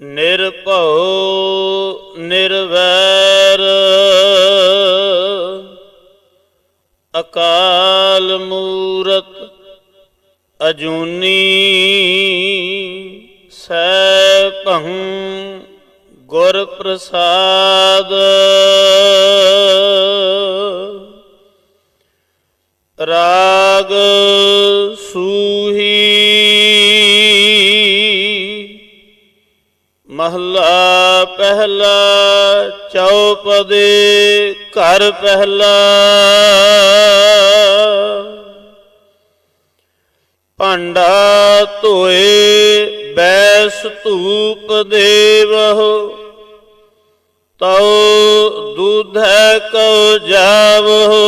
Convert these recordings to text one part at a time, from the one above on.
ਨਿਰਭਉ ਨਿਰਵੈਰ। ਅਕਾਲ ਮੂਰਤ ਅਜੂਨੀ ਸੈਭੰ ਗੁਰ ਪ੍ਰਸਾਦ। ਰਾਗ ਸੂਹੀ ਮਹਲਾ ਪਹਿਲਾ ਚੌਪਦੇ, ਘਰ ਪਹਿਲਾ। ਭਾਂਡਾ ਧੋਏ, ਬੈਸ ਧੂਪ ਦੇਵਹੁ। ਤਉ ਦੁਧੈ ਕਉ ਜਾਵਹੁ।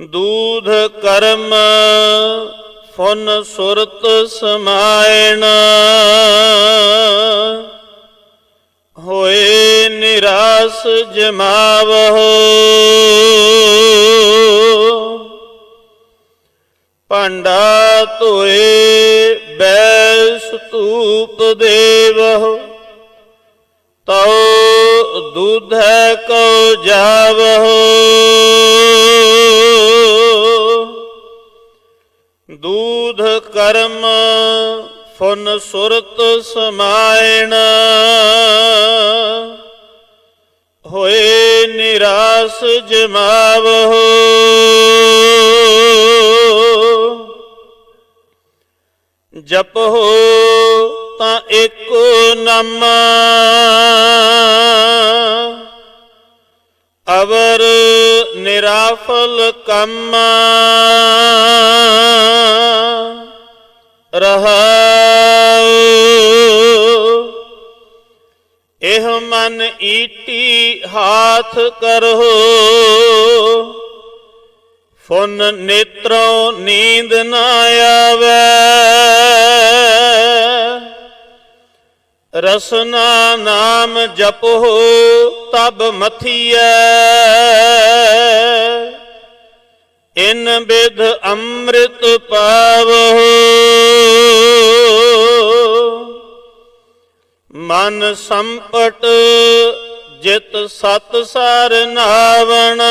ਦੂਧ ਕਰਮ ਫੁਨ ਸੁਰਤ ਸਮਾਇਣ। ਹੋਏ ਨਿਰਾਸ ਜਮਾਵਹੁ। ਭਾਂਡਾ ਧੋਏ ਬੈਸ ਧੂਪ ਦੇਵਹੁ। ਤਉ ਦੁਧੈ ਕਉ ਜਾਵਹੁ। ਦੂਧ ਕਰਮ ਫੁਨ ਸੁਰਤ ਸਮਾਇਣ। ਹੋਏ ਨਿਰਾਸ ਜਮਾਵਹੁ। ਹੋ ਤਾਂ ਏਕੋ ਨਾਮ। ਅਵਰ ਨਿਰਾਫਲ ਕੰਮ ਰਹਾਉ। ਇਹ ਮਨ ਈਟੀ ਹਾਥ ਕਰੋ ਫੁਨ ਨੇਤਰੋਂ ਨੀਂਦ ਨਾ ਆਵੇ। ਰਸਨਾ ਨਾਮ ਜਪੋ ਤਬ ਮਥੀਐ। ਇਨ ਬਿਧ ਅੰਮ੍ਰਿਤ ਪਾਵੋ ਮਨ ਸੰਪਟ ਜਿਤ ਸਤ ਸਰ ਨਾਵਣ।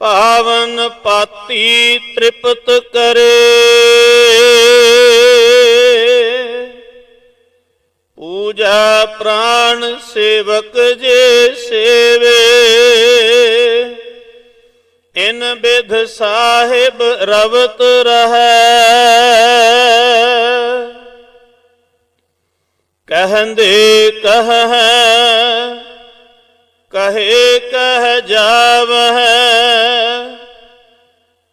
ਪਾਵਨ ਪਾਤੀ ਤ੍ਰਿਪਤ ਕਰੇ। ਪ੍ਰਾਣ ਸੇਵਕ ਜੇ ਸੇਵੇ, ਇਨ ਬਿਧ ਸਾਹਿਬ ਰਵਤ ਰਹੈ। ਕਹੰਦੇ ਕਹ, ਕਹੇ ਕਹਿ ਜਾਵਹਿ,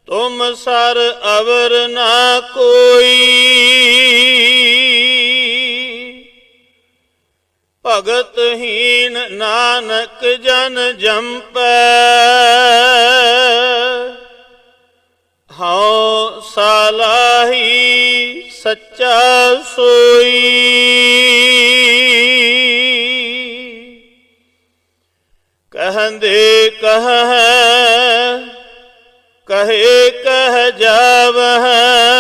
ਤੁਮ ਸਰ ਅਵਰ ਨਾ ਕੋਈ। ਭਗਤ ਹੀਨ ਨਾਨਕ ਜਨ ਜੰਪੈ। ਹਉ ਸਾਲਾਹੀ ਸੱਚਾ ਸੋਈ। ਕਹੰਦੇ ਕਹ ਕਹੇ ਕਹਿ ਜਾਵਹਿ।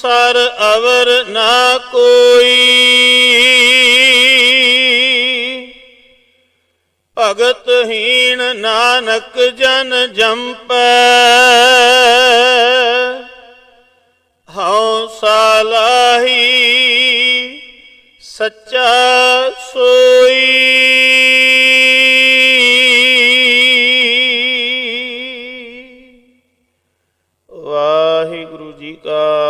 ਤੁਮ ਸਰ ਅਵਰ ਨਾ ਕੋਈ। ਭਗਤ ਹੀਣ ਨਾਨਕ ਜਨ ਜੰਪੈ। ਹਉ ਸਾਲਾਹੀ ਸੱਚਾ ਸੋਈ। ਵਾਹਿਗੁਰੂ ਜੀ ਕਾ